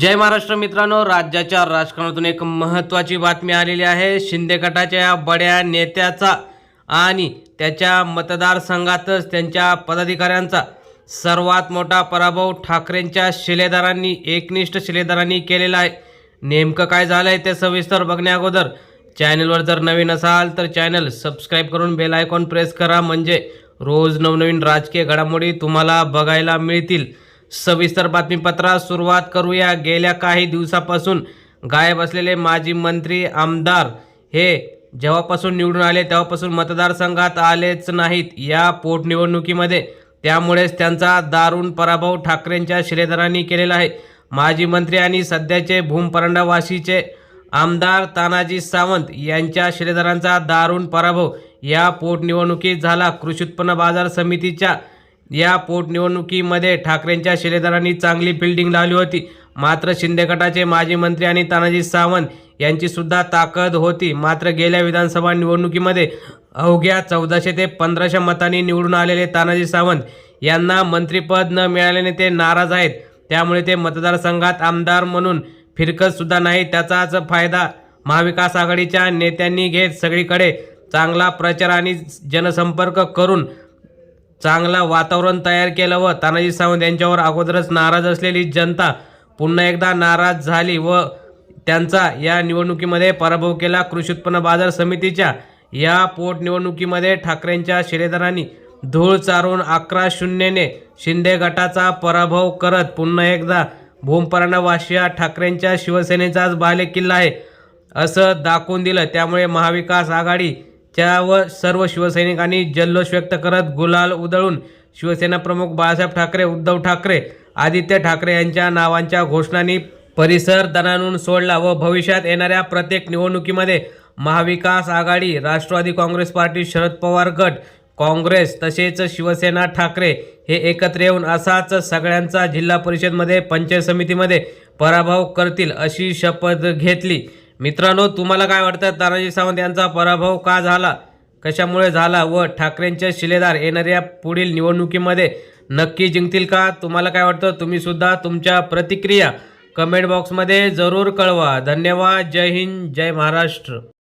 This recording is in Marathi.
जय महाराष्ट्र मित्रांनो राज्याच्या राजकारणातून एक महत्त्वाची बातमी आलेली आहे. शिंदे गटाच्या या बड्या नेत्याचा आणि त्याच्या मतदारसंघातच त्यांच्या पदाधिकाऱ्यांचा सर्वात मोठा पराभव ठाकरेंच्या शिलेदारांनी एकनिष्ठ शिलेदारांनी केलेला आहे. नेमकं काय झालं आहे ते सविस्तर बघण्याअगोदर चॅनलवर जर नवीन असाल तर चॅनल सबस्क्राईब करून बेल आयकॉन प्रेस करा. म्हणजे रोज नवनवीन राजकीय घडामोडी तुम्हाला बघायला मिळतील. सविस्तर बातमीपत्रात सुरुवात करूया. गेल्या काही दिवसापासून गायब असलेले माजी मंत्री आमदार हे जेव्हापासून निवडून आले तेव्हापासून मतदारसंघात आलेच नाहीत. या पोटनिवडणुकीमध्ये त्यामुळेच त्यांचा दारुण पराभव ठाकरेंच्या शिलेदारांनी केलेला आहे. माजी मंत्री आणि सध्याचे भूमपरंडावासीचे आमदार तानाजी सावंत यांच्या शिलेदारांचा दारुण पराभव या पोटनिवडणुकीत झाला. कृषी उत्पन्न बाजार समितीच्या या पोटनिवडणुकीमध्ये ठाकरेंच्या शिलेदारांनी चांगली फिल्डिंग लावली होती. मात्र शिंदे गटाचे माजी मंत्री आणि तानाजी सावंत यांची सुद्धा ताकद होती. मात्र गेल्या विधानसभा निवडणुकीमध्ये अवघ्या चौदाशे ते पंधराशे मतांनी निवडून आलेले तानाजी सावंत यांना मंत्रिपद न मिळाल्याने ते नाराज आहेत. त्यामुळे ते मतदारसंघात आमदार म्हणून फिरकतसुद्धा नाही त्याचाच फायदा महाविकास आघाडीच्या नेत्यांनी घेत सगळीकडे चांगला प्रचार आणि जनसंपर्क करून चांगला वातावरण तयार केलं व तानाजी सावंत यांच्यावर अगोदरच नाराज असलेली जनता पुन्हा एकदा नाराज झाली व त्यांचा या निवडणुकीमध्ये पराभव केला. कृषी उत्पन्न बाजार समितीच्या या पोटनिवडणुकीमध्ये ठाकरेंच्या शिलेदारांनी धूळ चारून अकरा शून्यने शिंदे गटाचा पराभव करत पुन्हा एकदा भूमपराणावाशिया ठाकरेंच्या शिवसेनेचाच बालेकिल्ला आहे असं दाखवून दिलं. त्यामुळे महाविकास आघाडी व सर्व शिवसैनिकांनी जल्लोष व्यक्त करत गुलाल उधळून शिवसेना प्रमुख बाळासाहेब ठाकरे उद्धव ठाकरे आदित्य ठाकरे यांच्या नावांच्या घोषणांनी परिसर दणानून सोडला व भविष्यात येणाऱ्या प्रत्येक निवडणुकीमध्ये महाविकास आघाडी राष्ट्रवादी काँग्रेस पार्टी शरद पवार गट काँग्रेस तसेच शिवसेना ठाकरे हे एकत्र येऊन असाच सगळ्यांचा जिल्हा परिषदमध्ये पंचायत समितीमध्ये पराभव करतील अशी शपथ घेतली. मित्रांनो तुम्हाला काय वाटतं? तानाजी सावंत यांचा पराभव का झाला? कशामुळे झाला? व ठाकरेंचे शिलेदार येणाऱ्या पुढील निवडणुकीमध्ये नक्की जिंकतील का? तुम्हाला काय वाटतं? तुम्हीसुद्धा तुमच्या प्रतिक्रिया कमेंट बॉक्समध्ये जरूर कळवा. धन्यवाद. जय हिंद. जय महाराष्ट्र.